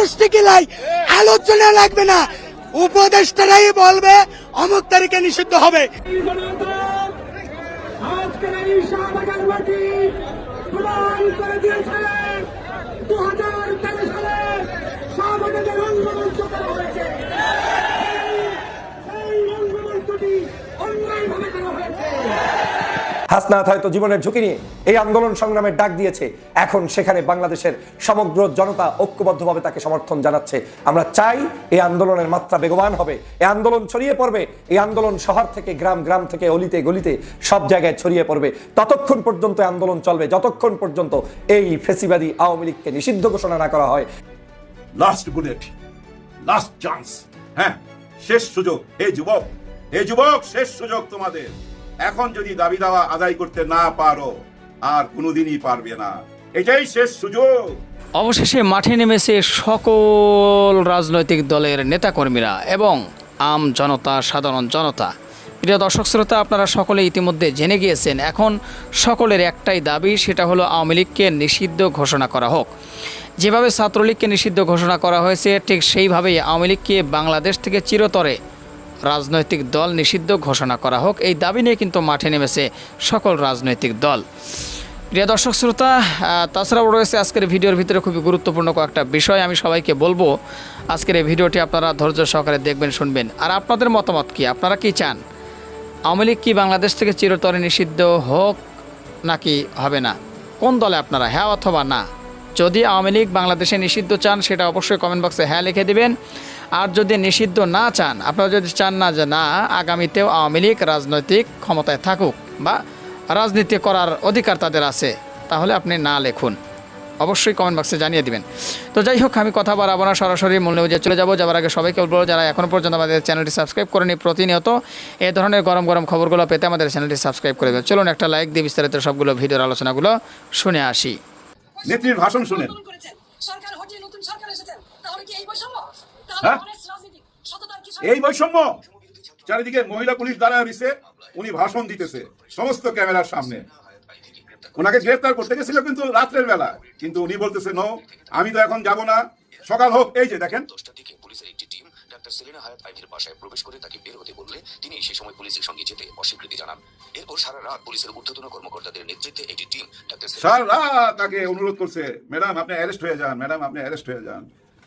গোষ্ঠী কিলাই আলোচনা লাগবে না। উপদেষ্টারাই বলবে, অমুক তারিখে নিষিদ্ধ হবে। এই শাহবাগান মাটি করে দিয়েছে দু হাজার তেরো সালে শাহবাগের যে রঙ্গমঞ্চ করা হয়েছে সেই- সেই রঙ্গমঞ্চটি অন্যায়ভাবে করা হয়েছে হাসনাত হয়তো জীবনের ঝুঁকি নিয়ে এই আন্দোলন সংগ্রামের ডাক দিয়েছে। এখন সেখানে বাংলাদেশের সমগ্র জনতা ঐক্যবদ্ধভাবে তাকে সমর্থন জানাচ্ছে। আমরা চাই এই আন্দোলনের মাত্রা বেগবান হবে। এই আন্দোলন ছড়িয়ে পড়বে। এই আন্দোলন শহর থেকে গ্রাম গ্রাম থেকে অলিতে গলিতে সব জায়গায় ছড়িয়ে পড়বে। ততক্ষণ পর্যন্ত আন্দোলন চলবে। যতক্ষণ পর্যন্ত এই ফেসিবাদী আওয়ামী লীগকে নিষিদ্ধ ঘোষণা না করা হয়। লাস্ট বুলেট লাস্ট চান্স হ্যাঁ শেষ সুযোগ। হে যুবক হে যুবক, শেষ সুযোগ তোমাদের। এখন যদি দাবি দাওয়া আদায় করতে না পারো, আর কোনোদিনই পারবে না। এটাই শেষ সুযোগ। অবশেষে মাঠে নেমেছে সকল রাজনৈতিক দলের নেতাকর্মীরা এবং আম জনতা, সাধারণ জনতা। প্রিয় দর্শক শ্রোতা, আপনারা সকলে ইতিমধ্যে জেনে গিয়েছেন, এখন সকলের একটাই দাবি, সেটা হলো আওয়ামী লীগকে নিষিদ্ধ ঘোষণা করা হোক। যেভাবে ছাত্রলীগকে নিষিদ্ধ ঘোষণা করা হয়েছে, ঠিক সেইভাবেই আওয়ামী লীগকে বাংলাদেশ থেকে চিরতরে রাজনৈতিক দল নিষিদ্ধ ঘোষণা করা হোক, এই দাবি নিয়ে কিন্তু মাঠে নেমেছে সকল রাজনৈতিক দল। প্রিয় দর্শক শ্রোতা তাছাড়াও রয়েছে আজকের ভিডিওর ভিতরে খুবই গুরুত্বপূর্ণ কয়েকটা বিষয় আমি সবাইকে বলব। আজকের এই ভিডিওটি আপনারা ধৈর্য সহকারে দেখবেন, শুনবেন। আর আপনাদের মতামত কি? আপনারা কি চান? আওয়ামী লীগ কি বাংলাদেশ থেকে চিরতরে নিষিদ্ধ হোক নাকি হবে না? কোন দলে আপনারা হ্যাঁ অথবা না? যদি আওয়ামী লীগ বাংলাদেশে নিষিদ্ধ চান, সেটা অবশ্যই কমেন্ট বক্সে হ্যাঁ লিখে দিবেন। আর যদি নিষিদ্ধ না চান আপনারা যদি চান না যে না আগামীতেও আওয়ামী লীগ রাজনৈতিক ক্ষমতায় থাকুক বা রাজনীতি করার অধিকার তাদের আছে তাহলে আপনি না লেখুন। অবশ্যই কমেন্ট বক্সে জানিয়ে দিবেন। তো যাই হোক আমি কথা বাড়াবো না সরাসরি মূল নিউজে চলে যাব। যাবার আগে সবাইকে বলব যারা এখনও পর্যন্ত আমাদের চ্যানেলটি সাবস্ক্রাইব করেনি প্রতিনিয়ত এই ধরনের গরম গরম খবরগুলো পেতে আমাদের চ্যানেলটি সাবস্ক্রাইব করে দেবেন। চলুন একটা লাইক দিয়ে বিস্তারিত সবগুলো ভিডিওর আলোচনাগুলো শুনে আসি। নেত্রীর ভাষণ শুনেন। সরকার হটিয়ে নতুন সরকার এসেছেন। তাহলে কি এই বৈষম্য? হ্যাঁ? এই বৈষম্য! চারিদিকে মহিলা পুলিশ দাঁড়ায় দিছে উনি ভাষণ দিতেছে সমস্ত ক্যামেরার সামনে। ওনাকে গ্রেফতার করতে গেছিল কিন্তু রাত্রের বেলা। কিন্তু উনি বলতেছে নো আমি তো এখন যাব না। সকাল হোক এই যে দেখেন। পুলিশের একটি টিম ডাক্তার সেলিনা হায়াত আইভির বাসায় প্রবেশ করে তাকে বের হতে বললে তিনি সময় পুলিশের সঙ্গে যেতে অস্বীকৃতি জানান। এরপর সারা রাত পুলিশের ঊর্ধ্বতন কর্মকর্তাদের নেতৃত্বে একটি টিম ডাক্তার সেলিনা রাত তাকে অনুরোধ করছে ম্যাডাম আপনি অ্যারেস্ট হয়ে যান ম্যাডাম আপনি অ্যারেস্ট হয়ে যান।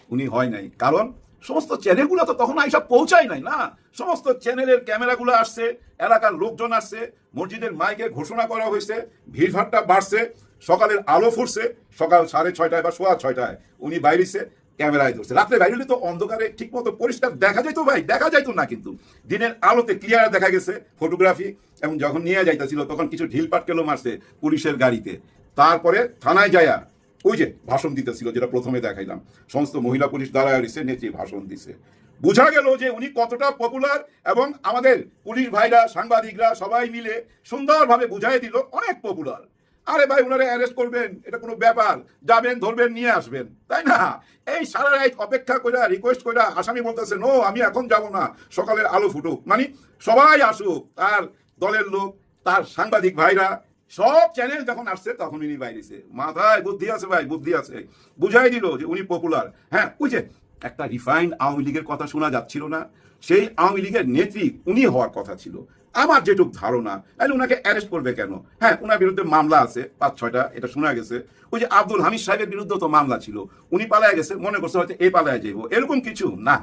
উনি হয় নাই। কারণ সমস্ত চ্যানেলগুলো তো তখন আইসা পৌঁছায় নাই না? সমস্ত চ্যানেলের ক্যামেরাগুলো আসছে, এলাকার লোকজন আসছে, মসজিদের মাইকে ঘোষণা করা হয়েছে ভিড়ভাট্টা বাড়ছে, সকালের আলো ফুটছে, সকাল সাড়ে ছয়টায় বা সোয়া ছয়টায় উনি বাইরেছে, ক্যামেরায় ধরছে। রাত্রে বাইরে তো অন্ধকারে ঠিক মতো পরিষ্কার দেখা যাইতো ভাই, দেখা যাইতো না কিন্তু। দিনের আলোতে ক্লিয়ার দেখা গেছে ফটোগ্রাফি এবং যখন নিয়ে যাইতেছিল, তখন কিছু ঢিল পাটকেলও মারছে পুলিশের গাড়িতে। তারপরে থানায় যায়া ওই যে ভাষণ দিতেছিল, যেটা প্রথমে দেখাইলাম। সমস্ত মহিলা পুলিশ দাঁড়ায় রয়েছে নেত্রী ভাষণ দিছে। বোঝা গেল যে উনি কতটা পপুলার এবং আমাদের পুলিশ ভাইরা, সাংবাদিকরা সবাই মিলে সুন্দরভাবে বুঝাই দিল, অনেক পপুলার আরে ভাই, উনারে অ্যারেস্ট করবেন, এটা কোনো ব্যাপার। যাবেন, ধরবেন, নিয়ে আসবেন, তাই না? এই সারা রাত অপেক্ষা কইরা রিকোয়েস্ট কইরা আসামি বলতেছে নো আমি এখন যাব না, সকালের আলো ফুটুক। মানে সবাই আসুক, তার দলের লোক, তার সাংবাদিক ভাইরা সব চ্যানেল যখন আসছে, তখন উনি বাইরেছে মাথায় বুদ্ধি আছে ভাই, বুদ্ধি আছে। বুঝাই দিল যে উনি পপুলার হ্যাঁ যে একটা রিফাইন্ড আওয়ামী লীগের কথা শোনা যাচ্ছিল না? সেই আওয়ামী লীগের নেত্রী উনি হওয়ার কথা ছিল। আমার যেটুক ধারণা, তাহলে ওনাকে অ্যারেস্ট করবে কেন? হ্যাঁ ওনার বিরুদ্ধে মামলা আছে, পাঁচ, ছয়টা, এটা শোনা গেছে। ওই যে আব্দুল হামিদ সাহেবের বিরুদ্ধে তো মামলা ছিল। উনি পালায় গেছে, মনে করছে হয়তো এই পালায় যাইব। এরকম কিছু না।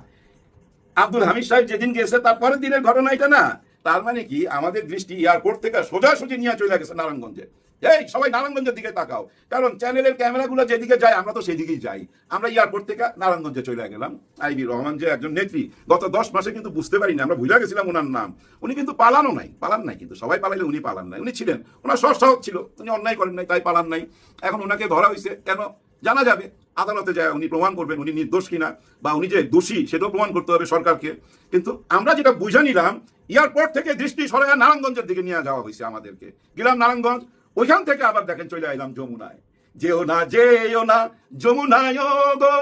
আব্দুল হামিদ সাহেব যেদিন গেছে তার পরের দিনের ঘটনা এটা না। তার মানে কি? আমাদের দৃষ্টি এয়ারপোর্ট থেকে সোজাসুজি নিয়ে চলে গেছে নারায়ণগঞ্জে। এই, সবাই নারায়ণগঞ্জের দিকে তাকাও। কারণ চ্যানেলের ক্যামেরাগুলো যেদিকে যায়, আমরা তো সেদিকেই যাই। আমরা এয়ারপোর্ট থেকে নারায়ণগঞ্জে চলে গেলাম। আইবি রহমান যে একজন নেত্রী, গত দশ মাসে কিন্তু বুঝতে পারিনি, আমরা ভুলে গেছিলাম ওনার নাম। উনি কিন্তু পালানো নাই, পালান নাই কিন্তু। সবাই পালাইলে উনি পালান নাই। উনি ছিলেন, ওনার সৎ ছিল। উনি অন্যায় করেন নাই, তাই পালান নাই। এখন ওনাকে ধরা হয়েছে কেন? জানা যাবে। আদালতে যায়, উনি প্রমাণ করবেন উনি নির্দোষ কিনা বা উনি যে দোষী, সেটাও প্রমাণ করতে হবে সরকারকে। কিন্তু আমরা যেটা বুঝে নিলাম, এয়ারপোর্ট থেকে দৃষ্টি সরাইয়া নারায়ণগঞ্জের দিকে নিয়ে যাওয়া হয়েছে আমাদেরকে। গেলাম নারায়ণগঞ্জ, ওইখান থেকে আবার দেখেন চলে আইলাম যমুনায়। যেও না যেও না, যমুনায় গো,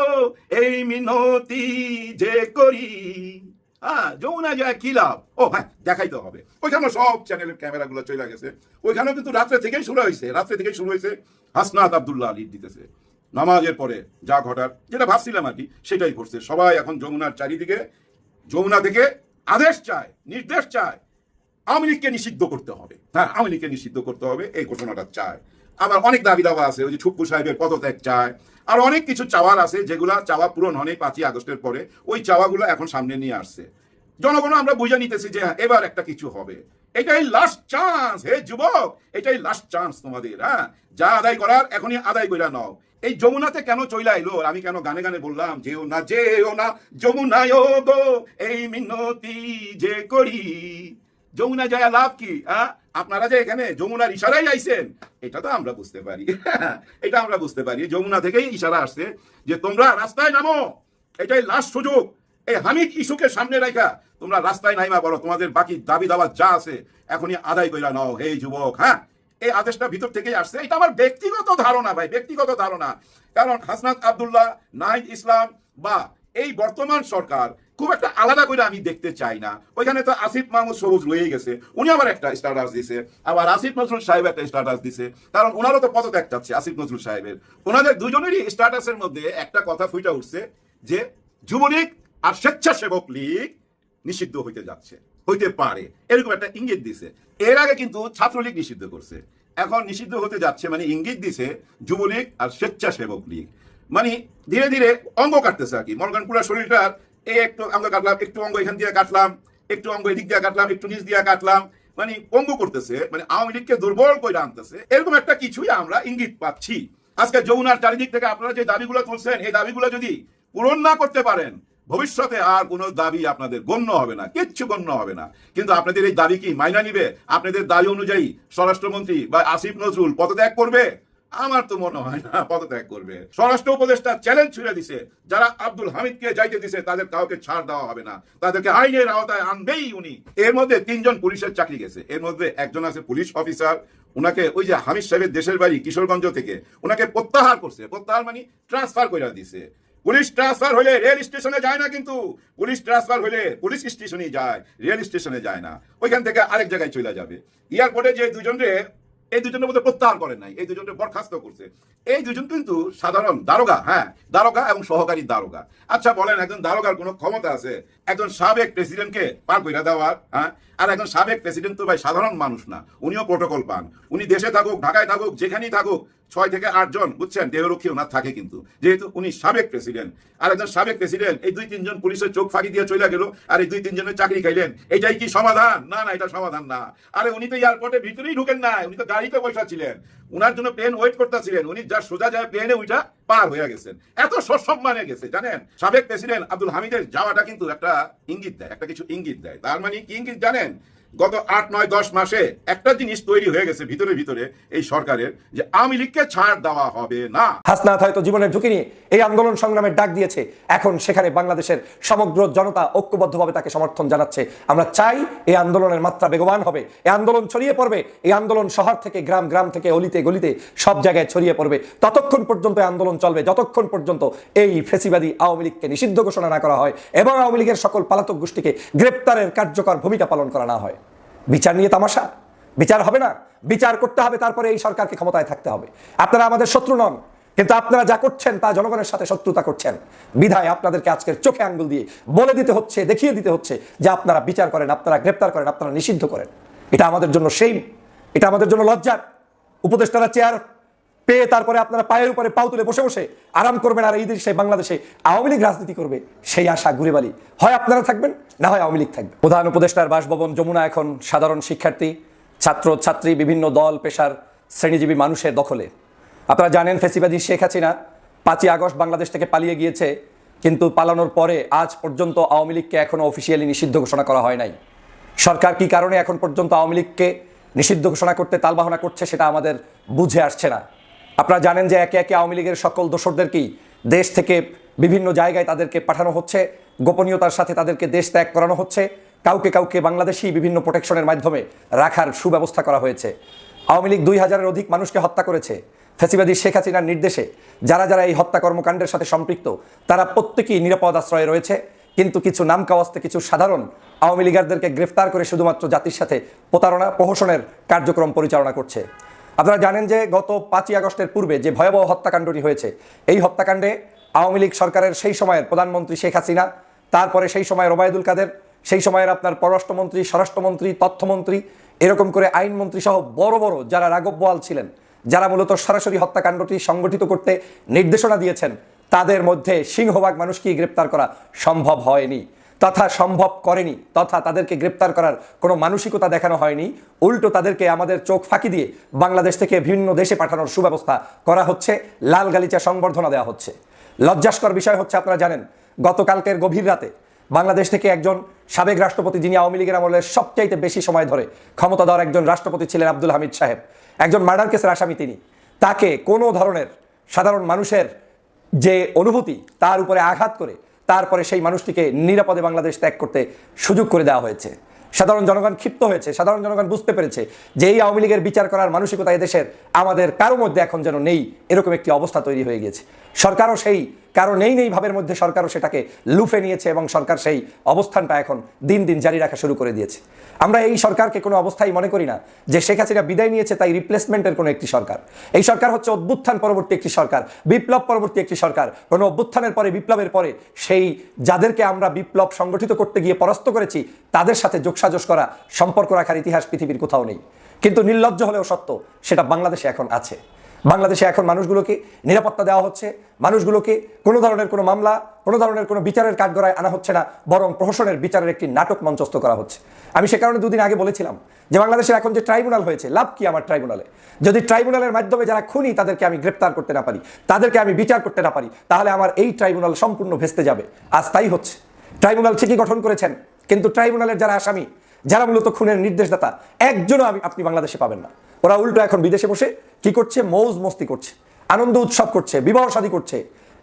এই মিনতি যে করি। হ্যাঁ যমুনা যায় কি লাভ? ও হ্যাঁ দেখাইতে হবে। ওইখানে সব চ্যানেলের ক্যামেরাগুলো চলে গেছে। ওইখানেও কিন্তু রাত্রে থেকেই শুরু হয়েছে রাত্রে থেকেই শুরু হয়েছে হাসনাত আবদুল্লাহ আলী দিতেছে। নামাজের পরে যা ঘটার যেটা ভাবছিলাম আর কি সেটাই ঘটছে। সবাই এখন যমুনার চারিদিকে যমুনা থেকে আদেশ চায় নির্দেশ চায় আওয়ামী লীগকে নিষিদ্ধ করতে হবে। হ্যাঁ আওয়ামী লীগকে নিষিদ্ধ করতে হবে এই ঘোষণাটা চায়। আবার অনেক দাবি দাবা আছে ওই যে ছুপ্পু সাহেবের পদত্যাগ চায়। আর অনেক কিছু চাওয়ার আছে যেগুলা চাওয়া পূরণ হয়নি পাঁচই আগস্টের পরে ওই চাওয়াগুলো এখন সামনে নিয়ে আসছে। জনগণ আমরা বুঝে নিতেছি যে হ্যাঁ, এবার একটা কিছু হবে। এটাই লাস্ট চান্স হে যুবক এটাই লাস্ট চান্স তোমাদের হ্যাঁ? যা আদায় করার এখনই আদায় কইরা নাও। এই যমুনাতে কেন চইলা এলো? আমি কেন গানে গানে বললাম, যেও না যেও না, যমুনায় গো, এই মিনতি যে করি। যমুনা যায় লাভ কি আপনারা যে এখানে যমুনার ইশারাই আইছেন, এটা তো আমরা বুঝতে পারি। এটা আমরা বুঝতে পারি। যমুনা থেকেই ইশারা আসছে যে তোমরা রাস্তায় নামো। এটাই লাস্ট সুযোগ। এই হামিদ ইস্যুকে সামনে রাখা তোমরা রাস্তায় নাইমা বলো, তোমাদের বাকি দাবি দাবা যা আছে, এখনই আদায় কইরা নাও। হে যুবক হ্যাঁ? এই আদেশটা ভিতর থেকেই আসছে। এটা আমার ব্যক্তিগত ধারণা ভাই, ব্যক্তিগত ধারণা। কারণ হাসনাত আব্দুল্লাহ, নাহিদ ইসলাম বা এই বর্তমান সরকার খুব একটা আলাদা করে আমি দেখতে চাই না। ওইখানে তো আসিফ মাহমুদ সবুজ রয়েই গেছে। উনি আবার একটা স্ট্যাটাস দিছে। আবার আসিফ নজরুল সাহেব একটা স্ট্যাটাস দিছে। কারণ ওনারও তো পদত্যাগ চাচ্ছে আসিফ নজরুল সাহেবের। ওনাদের দুজনেরই স্ট্যাটাসের মধ্যে একটা কথা ফুটে উঠছে যে যুবলীগ আর স্বেচ্ছাসেবক লীগ নিষিদ্ধ হইতে যাচ্ছে। হইতে পারে। এরকম একটা ইঙ্গিত দিছে। এর আগে কিন্তু ছাত্রলীগ নিষিদ্ধ করছে। এখন নিষিদ্ধ হতে যাচ্ছে মানে ইঙ্গিত দিছে যুবলীগ আর স্বেচ্ছাসেবক লীগ। মানে ধীরে ধীরে অঙ্গ কাটতেছে আর কি। মনে পুরো শরীরটার এই একটু অঙ্গ কাটলাম, একটু অঙ্গ এখান দিয়ে কাটলাম, একটু অঙ্গ এদিক দিয়ে কাটলাম, একটু নিচ দিয়ে কাটলাম। মানে অঙ্গ করতেছে মানে আওয়ামী লীগকে দুর্বল করে আনতেছে। এরকম একটা কিছুই আমরা ইঙ্গিত পাচ্ছি। আজকে যমুনার চারিদিক থেকে আপনারা যে দাবিগুলো তুলছেন, এই দাবিগুলো যদি পূরণ না করতে পারেন ভবিষ্যতে আর কোনো দাবি আপনাদের গণ্য হবে না, কিচ্ছু গণ্য হবে না। কিন্তু আপনাদের এই দাবি কি মাইনা নিবে? আপনাদের দাবি অনুযায়ী স্বরাষ্ট্রমন্ত্রী বা আসিফ নজরুল পদত্যাগ করবে? আমার তো মনে হয় না পদত্যাগ করবে। স্বরাষ্ট্র উপদেষ্টা চ্যালেঞ্জ ছুড়ে দিছে। যারা আব্দুল হামিদকে যাইতে দিছে, তাদের কাউকে ছাড় দেওয়া হবে না। তাদেরকে আইনের আওতায় আনবেই উনি। এর মধ্যে তিনজন পুলিশের চাকরি গেছে। এর মধ্যে একজন আছে পুলিশ অফিসার। ওনাকে ওই যে হামিদ সাহেবের দেশের বাড়ি কিশোরগঞ্জ থেকে উনাকে প্রত্যাহার করছে। প্রত্যাহার মানে ট্রান্সফার করে দিছে। পুলিশ ট্রান্সফার হলে রেল স্টেশনে যায় না কিন্তু। পুলিশ ট্রান্সফার হলে পুলিশ স্টেশনে যায়, রেল স্টেশনে যায় না। ওইখান থেকে আরেক জায়গায় চলে যাবে। এয়ারপোর্টে যে দুজনরে, এই দুজনের মধ্যে প্রত্যাহার করেন নাই, এই দুজনকে বরখাস্ত করছে। এই দুজন কিন্তু সাধারণ দারোগা হ্যাঁ দারোগা এবং সহকারী দারোগা। আচ্ছা বলেন, একজন দারোগার কোনো ক্ষমতা আছে? একজন সাবেক প্রেসিডেন্টকে পার করে দেওয়ার হ্যাঁ? আর একজন সাবেক প্রেসিডেন্ট তো ভাই সাধারণ মানুষ না, উনিও প্রোটোকল পান। উনি দেশে থাকুক, ঢাকায় থাকুক, যেখানেই থাকুক ছয় থেকে আট জন, বুঝছেন? দেহরক্ষী ওনার থাকে কিন্তু। যেহেতু উনি সাবেক প্রেসিডেন্ট। আর একজন সাবেক প্রেসিডেন্ট, এই দুই তিনজন পুলিশের চোখ ফাঁকি দিয়ে চলে গেল আর এই দুই তিনজনের চাকরি খাইলেন। এটাই কি সমাধান? না না, এটা সমাধান না। আরে উনি তো এয়ারপোর্টের ভিতরেই ঢুকেন না উনি তো গাড়িতে বসা ছিলেন। উনার জন্য প্লেন ওয়েট করতেছিলেন, উনি যা সোজা যায় প্লেনে উঠা পার হয়ে গেছেন। এত সসম্মানে গেছে, জানেন? সাবেক প্রেসিডেন্ট আব্দুল হামিদের যাওয়াটা কিন্তু একটা ইঙ্গিত দেয়, একটা কিছু ইঙ্গিত দেয়। তার মানে কি ইঙ্গিত জানেন? গত আট, নয়, দশ মাসে একটা জিনিস তৈরি হয়ে গেছে ভিতরে ভিতরে এই সরকারের যে আওয়ামী লীগকে ছাড় দেওয়া হবে না। হাসনাত হয়তো জীবনের ঝুঁকি নিয়ে এই আন্দোলন সংগ্রামের ডাক দিয়েছে। এখন সেখানে বাংলাদেশের সমগ্র জনতা ঐক্যবদ্ধভাবে তাকে সমর্থন জানাচ্ছে। আমরা চাই এই আন্দোলনের মাত্রা বেগবান হবে। এই আন্দোলন ছড়িয়ে পড়বে। এই আন্দোলন শহর থেকে গ্রাম গ্রাম থেকে অলিতে গলিতে সব জায়গায় ছড়িয়ে পড়বে। ততক্ষণ পর্যন্ত আন্দোলন চলবে। যতক্ষণ পর্যন্ত এই ফেসিবাদী আওয়ামী লীগকে নিষিদ্ধ ঘোষণা না করা হয় এবং আওয়ামী লীগের সকল পালাতক গোষ্ঠীকে গ্রেপ্তারের কার্যকর ভূমিকা পালন করা না হয়। বিচার নিয়ে তামাশা? বিচার হবে না। বিচার করতে হবে, তারপরে এই সরকারকে ক্ষমতায় থাকতে হবে। আপনারা আমাদের শত্রু নন, কিন্তু আপনারা যা করছেন তা জনগণের সাথে শত্রুতা করছেন। বিধায় আপনাদেরকে আজকের চোখে আঙ্গুল দিয়ে বলে দিতে হচ্ছে, দেখিয়ে দিতে হচ্ছে যে আপনারা বিচার করেন, আপনারা গ্রেপ্তার করেন, আপনারা নিষিদ্ধ করেন। এটা আমাদের জন্য সেই এটা আমাদের জন্য লজ্জার। উপদেষ্টারা চেয়ার পেয়ে তারপরে আপনারা পায়ের উপরে পাও তুলে বসে বসে আরাম করবেন আর এই দেশে বাংলাদেশে আওয়ামী লীগ রাজনীতি করবে, সেই আশা ঘুরে বাড়ি হয় আপনারা থাকবেন, না হয় আওয়ামী লীগ থাকবে। প্রধান উপদেষ্টার বাসভবন যমুনা এখন সাধারণ শিক্ষার্থী, ছাত্র, ছাত্রী, বিভিন্ন দল, পেশার শ্রেণীজীবী মানুষের দখলে। আপনারা জানেন ফেসিবাদী শেখ হাসিনা পাঁচই আগস্ট বাংলাদেশ থেকে পালিয়ে গিয়েছে, কিন্তু পালানোর পরে আজ পর্যন্ত আওয়ামী লীগকে এখনও অফিসিয়ালি নিষিদ্ধ ঘোষণা করা হয় নাই। সরকার কি কারণে এখন পর্যন্ত আওয়ামী লীগকে নিষিদ্ধ ঘোষণা করতে তালবাহনা করছে সেটা আমাদের বুঝে আসছে না। আপনারা জানেন যে একে একে আওয়ামী লীগের সকল দোসরদেরকেই দেশ থেকে বিভিন্ন জায়গায় তাদেরকে পাঠানো হচ্ছে? গোপনীয়তার সাথে তাদেরকে দেশ ত্যাগ করানো হচ্ছে? কাউকে কাউকে বাংলাদেশি বিভিন্ন প্রোটেকশনের মাধ্যমে রাখার সুব্যবস্থা করা হয়েছে। আওয়ামী লীগ দুই হাজারের অধিক মানুষকে হত্যা করেছে। ফেসিবাদী শেখ হাসিনার নির্দেশে যারা যারা এই হত্যা কর্মকাণ্ডের সাথে সম্পৃক্ত, তারা প্রত্যেকেই নিরাপদ আশ্রয়ে রয়েছে। কিন্তু কিছু নাম কাওয়াস্তে কিছু সাধারণ আওয়ামী লীগারদেরকে গ্রেফতার করে শুধুমাত্র জাতির সাথে প্রতারণা, প্রহসনের কার্যক্রম পরিচালনা করছে। আপনারা জানেন যে গত পাঁচই আগস্টের পূর্বে যে ভয়াবহ হত্যাকাণ্ডটি হয়েছে, এই হত্যাকাণ্ডে আওয়ামী লীগ সরকারের সেই সময়ের প্রধানমন্ত্রী শেখ হাসিনা, তারপরে সেই সময়ের ওবায়দুল কাদের, সেই সময়ের আপনার পররাষ্ট্রমন্ত্রী, স্বরাষ্ট্রমন্ত্রী, তথ্যমন্ত্রী, এরকম করে আইনমন্ত্রী সহ বড় বড় যারা রাঘব বোয়াল ছিলেন, যারা মূলত সরাসরি হত্যাকাণ্ডটি সংগঠিত করতে নির্দেশনা দিয়েছেন, তাদের মধ্যে সিংহভাগ মানুষকেই গ্রেপ্তার করা সম্ভব হয়নি। তথা সম্ভব করেনি, তথা তাদেরকে গ্রেপ্তার করার কোনো মানসিকতা দেখানো হয়নি। উল্টো তাদেরকে আমাদের চোখ ফাঁকি দিয়ে বাংলাদেশ থেকে ভিন্ন দেশে পাঠানোর সুব্যবস্থা করা হচ্ছে, লাল গালিচা সংবর্ধনা দেওয়া হচ্ছে। লজ্জাস্কর বিষয় হচ্ছে, আপনারা জানেন, গতকালকের গভীর রাতে বাংলাদেশ থেকে একজন সাবেক রাষ্ট্রপতি যিনি আওয়ামী লীগের আমলের সবচাইতে বেশি সময় ধরে ক্ষমতা ক্ষমতাধর একজন রাষ্ট্রপতি ছিলেন আব্দুল হামিদ সাহেব। একজন মার্ডার কেসের আসামি তিনি। তাকে কোনো ধরনের সাধারণ মানুষের যে অনুভূতি, তার উপরে আঘাত করে তারপরে সেই মানুষটিকে নিরাপদে বাংলাদেশ ত্যাগ করতে সুযোগ করে দেওয়া হয়েছে। সাধারণ জনগণ ক্ষিপ্ত হয়েছে, সাধারণ জনগণ বুঝতে পেরেছে যে এই আওয়ামী লীগের বিচার করার মানসিকতা এদেশের, আমাদের কারও মধ্যে এখন যেন নেই, এরকম একটি অবস্থা তৈরি হয়ে গেছে সরকারও সেই কারও নেই নেই ভাবের মধ্যে সরকারও সেটাকে লুফে নিয়েছে এবং সরকার সেই অবস্থানটা এখন দিন দিন জারি রাখা শুরু করে দিয়েছে। আমরা এই সরকারকে কোনো অবস্থায় মনে করি না যে শেখ হাসিনা বিদায় নিয়েছে তাই রিপ্লেসমেন্টের কোনো একটি সরকার। এই সরকার হচ্ছে অভ্যুত্থান পরবর্তী একটি সরকার, বিপ্লব পরবর্তী একটি সরকার। কোনো অভ্যুত্থানের পরে, বিপ্লবের পরে সেই যাদেরকে আমরা বিপ্লব সংগঠিত করতে গিয়ে পরাস্ত করেছি, তাদের সাথে যোগসাজস করা, সম্পর্ক রাখার ইতিহাস পৃথিবীর কোথাও নেই। কিন্তু নির্লজ্জ হলেও সত্য, সেটা বাংলাদেশে এখন আছে। বাংলাদেশে এখন মানুষগুলোকে নিরাপত্তা দেওয়া হচ্ছে, মানুষগুলোকে কোনো ধরনের কোনো মামলা, কোনো ধরনের কোনো বিচারের কাঠগড়ায় আনা হচ্ছে না, বরং প্রহসনের বিচারের একটি নাটক মঞ্চস্থ করা হচ্ছে। আমি সে কারণে দুদিন আগে বলেছিলাম যে বাংলাদেশের এখন যে ট্রাইব্যুনাল হয়েছে, লাভ কি আমার ট্রাইব্যুনালে? যদি ট্রাইব্যুনালের মাধ্যমে যারা খুনি, তাদেরকে আমি গ্রেপ্তার করতে না পারি, তাদেরকে আমি বিচার করতে না পারি, তাহলে আমার এই ট্রাইব্যুনাল সম্পূর্ণ ভেস্তে যাবে। আজ তাই হচ্ছে। ট্রাইব্যুনাল ঠিকই গঠন করেছেন, কিন্তু ট্রাইব্যুনালের যারা আসামি, যারা মূলত খুনের নির্দেশদাতা, একজনও আমি আপনি বাংলাদেশে পাবেন না। ওরা উল্টো এখন বিদেশে বসে কি করছে? মৌজ মস্তি করছে, আনন্দ উৎসব করছে, বিবাহ শাদী করছে।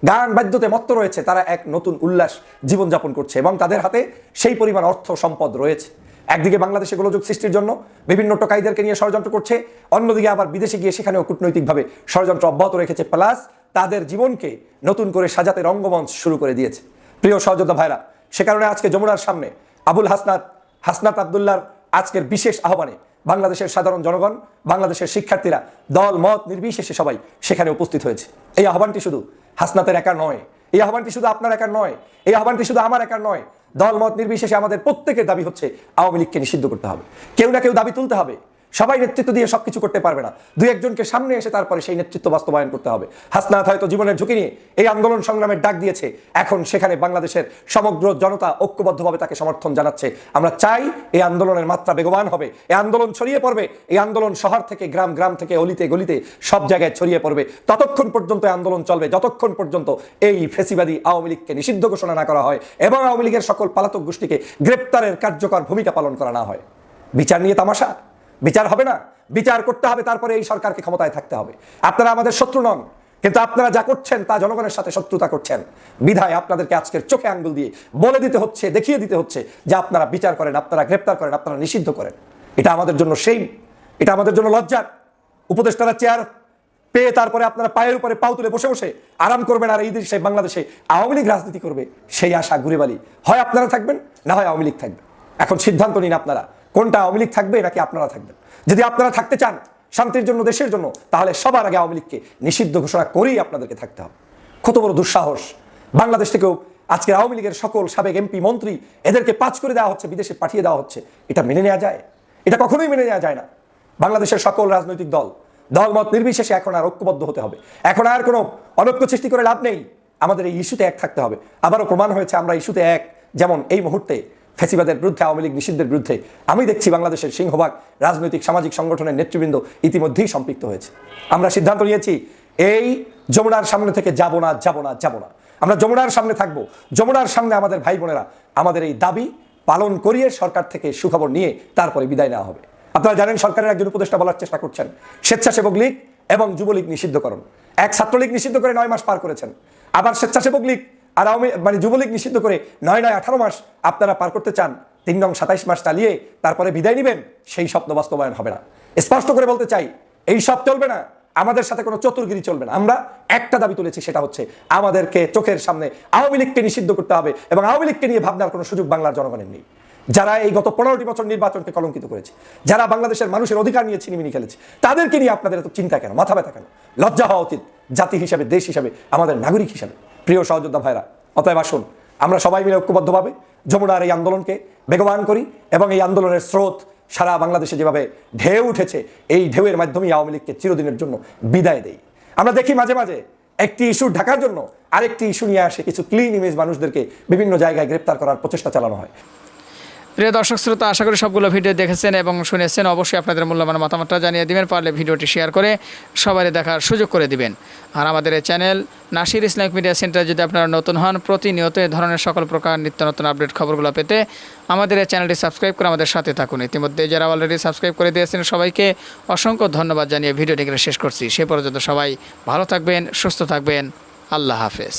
গান বাদ্যতে মত্ত রয়েছে, তারা এক নতুন উল্লাস জীবনযাপন করছে এবং তাদের হাতে সেই পরিমাণ অর্থ সম্পদ রয়েছে। একদিকে বাংলাদেশে গোলযোগ সৃষ্টির জন্য বিভিন্ন টোকাইদেরকে নিয়ে ষড়যন্ত্র করছে, অন্যদিকে আবার বিদেশে গিয়ে সেখানেও কূটনৈতিকভাবে ষড়যন্ত্র অব্যাহত রেখেছে। প্লাস তাদের জীবনকে নতুন করে সাজাতে রঙ্গমঞ্চ শুরু করে দিয়েছে। প্রিয় সহযোদ্ধা ভাইরা, সে কারণে আজকে যমুনার সামনে আবুল হাসনাত হাসনাত আবদুল্লার আজকের বিশেষ আহ্বানে বাংলাদেশের সাধারণ জনগণ, বাংলাদেশের শিক্ষার্থীরা দল, মত নির্বিশেষে সবাই সেখানে উপস্থিত হয়েছে। এই আহ্বানটি শুধু হাসনাতের একা নয়, এই আহ্বানটি শুধু আপনার একার নয়, এই আহ্বানটি শুধু আমার একার নয়, দল, মত নির্বিশেষে আমাদের প্রত্যেকের দাবি হচ্ছে আওয়ামী লীগকে নিষিদ্ধ করতে হবে। কেউ না কেউ দাবি তুলতে হবে। সবাই নেতৃত্ব দিয়ে সবকিছু করতে পারবে না। দুই একজনকে সামনে এসে তারপরে সেই নেতৃত্ব বাস্তবায়ন করতে হবে। হাসনাত হয়তো জীবনের ঝুঁকি নিয়ে এই আন্দোলন সংগ্রামের ডাক দিয়েছে। এখন সেখানে বাংলাদেশের সমগ্র জনতা ঐক্যবদ্ধভাবে তাকে সমর্থন জানাচ্ছে। আমরা চাই এই আন্দোলনের মাত্রা বেগবান হবে। এই আন্দোলন ছড়িয়ে পড়বে। এই আন্দোলন শহর থেকে, গ্রাম গ্রাম থেকে, অলিতে, গলিতে সব জায়গায় ছড়িয়ে পড়বে। ততক্ষণ পর্যন্ত আন্দোলন চলবে। যতক্ষণ পর্যন্ত এই ফেসিবাদী আওয়ামী লীগকে নিষিদ্ধ ঘোষণা না করা হয় এবং আওয়ামী লীগের সকল পালাতক গোষ্ঠীকে গ্রেপ্তারের কার্যকর ভূমিকা পালন করা না হয়। বিচার নিয়ে তামাশা। বিচার হবে না। বিচার করতে হবে, তারপরে এই সরকারকে ক্ষমতায় থাকতে হবে। আপনারা আমাদের শত্রু নন, কিন্তু আপনারা যা করছেন তা জনগণের সাথে শত্রুতা করছেন। বিধায় আপনাদেরকে আজকের চোখে আঙ্গুল দিয়ে বলে দিতে হচ্ছে, দেখিয়ে দিতে হচ্ছে যে আপনারা বিচার করেন, আপনারা গ্রেপ্তার করেন, আপনারা নিষিদ্ধ করেন। এটা আমাদের জন্য সেই এটা আমাদের জন্য লজ্জার। উপদেষ্টারা চেয়ার পেয়ে তারপরে আপনারা পায়ের উপরে পাও তুলে বসে বসে আরাম করবেন আর এই দেশে, বাংলাদেশে আওয়ামী লীগ রাজনীতি করবে। সেই আশা ঘুরে বালি হয় আপনারা থাকবেন, না হয় আওয়ামী লীগ থাকবে। এখন সিদ্ধান্ত নিন আপনারা। কোনটা আওয়ামী লীগ থাকবে নাকি আপনারা থাকবেন? যদি আপনারা থাকতে চান শান্তির জন্য, দেশের জন্য, তাহলে সবার আগে আওয়ামী লীগকে নিষিদ্ধ ঘোষণা করেই আপনাদেরকে থাকতে হবে। কত বড় দুঃসাহস। বাংলাদেশ থেকেও আজকে আওয়ামী লীগের সকল সাবেক এমপি, মন্ত্রী, এদেরকে পাঁচ করে দেওয়া হচ্ছে, বিদেশে পাঠিয়ে দেওয়া হচ্ছে। এটা মেনে নেওয়া যায়? এটা কখনোই মেনে নেওয়া যায় না। বাংলাদেশের সকল রাজনৈতিক দল, দলমত নির্বিশেষে এখন আর ঐক্যবদ্ধ হতে হবে। এখন আর কোনো অনৈক্য সৃষ্টি করে লাভ নেই। আমাদের এই ইস্যুতে এক থাকতে হবে। আবারও প্রমাণ হয়েছে, আমরা ইস্যুতে এক। যেমন এই মুহূর্তে ফেসিবাদের বিরুদ্ধে, আওয়ামী লীগ নিষিদ্ধের বিরুদ্ধে। আমি দেখছি বাংলাদেশের সিংহভাগ রাজনৈতিক সামাজিক সংগঠনের নেতৃবৃন্দ ইতিমধ্যেই সম্পৃক্ত হয়েছে। আমরা সিদ্ধান্ত নিয়েছি, এই যমুনার সামনে থেকে যাব না যাব না যাব না। আমরা যমুনার সামনে থাকব। যমুনার সামনে আমাদের ভাই বোনেরা, আমাদের এই দাবি পালন করিয়ে সরকার থেকে সুখবর নিয়ে তারপরে বিদায় নেওয়া হবে। আপনারা জানেন, সরকারের একজন উপদেষ্টা বলার চেষ্টা করছেন। স্বেচ্ছাসেবক লীগ এবং যুবলীগ নিষিদ্ধকরণ। এক ছাত্রলীগ নিষিদ্ধ করে নয় মাস পার করেছেন। আবার স্বেচ্ছাসেবক লীগ আর আওয়ামী মানে যুবলীগ নিষিদ্ধ করে নয় নয় আঠারো মাস আপনারা পার করতে চান, তিন নং সাতাইশ মাস চালিয়ে তারপরে বিদায় নেবেন, সেই স্বপ্ন বাস্তবায়ন হবে না। স্পষ্ট করে বলতে চাই, এই সব চলবে না, আমাদের সাথে কোনো চতুর্গিরি চলবে না। আমরা একটা দাবি তুলেছি, সেটা হচ্ছে আমাদেরকে চোখের সামনে আওয়ামী লীগকে নিষিদ্ধ করতে হবে এবং আওয়ামী লীগকে নিয়ে ভাবনার কোনো সুযোগ বাংলার জনগণের নেই। যারা এই গত পনেরোটি বছর নির্বাচনকে কলঙ্কিত করেছে, যারা বাংলাদেশের মানুষের অধিকার নিয়ে ছিনিমিনি খেলেছে, তাদেরকে নিয়ে আপনাদের এত চিন্তা কেন, মাথা ব্যথা কেন? লজ্জা হওয়া উচিত, জাতি হিসাবে, দেশ হিসাবে, আমাদের নাগরিক হিসাবে। প্রিয় সহযোদ্ধা ভাইরা, অতএব আসুন, আমরা সবাই মিলে ঐক্যবদ্ধভাবে যমুনার এই আন্দোলনকে বেগবান করি এবং এই আন্দোলনের স্রোত সারা বাংলাদেশে যেভাবে ঢেউ উঠেছে, এই ঢেউয়ের মাধ্যমে আওয়ামী লীগকে চিরদিনের জন্য বিদায় দেই। আমরা দেখি মাঝে মাঝে একটি ইস্যু ঢাকার জন্য আরেকটি ইস্যু নিয়ে আসে কিছু ক্লিন ইমেজ মানুষদেরকে বিভিন্ন জায়গায় গ্রেপ্তার করার প্রচেষ্টা চালানো হয়। প্রিয় দর্শক শ্রোতা, আশা করি সবগুলো ভিডিও দেখেছেন এবং শুনেছেন। অবশ্যই আপনাদের মূল্যবান মতামতটা জানিয়ে দিবেন, পারলে ভিডিওটি শেয়ার করে সবাই দেখার সুযোগ করে দিবেন। আর আমাদের এই channel Nasir Islamic media centre যদি আপনারা নতুন হন, প্রতিনিয়ত এ ধরনের সকল প্রকার নিত্য নতুন আপডেট খবরগুলো পেতে আমাদের এই চ্যানেলটি সাবস্ক্রাইব করে আমাদের সাথে থাকুন। ইতিমধ্যে যারা অলরেডি সাবস্ক্রাইব করে দিয়েছেন, সবাইকে অসংখ্য ধন্যবাদ জানিয়ে ভিডিওটিকে শেষ করছি। সে পর্যন্ত সবাই ভালো থাকবেন, সুস্থ থাকবেন। আল্লাহ হাফেজ।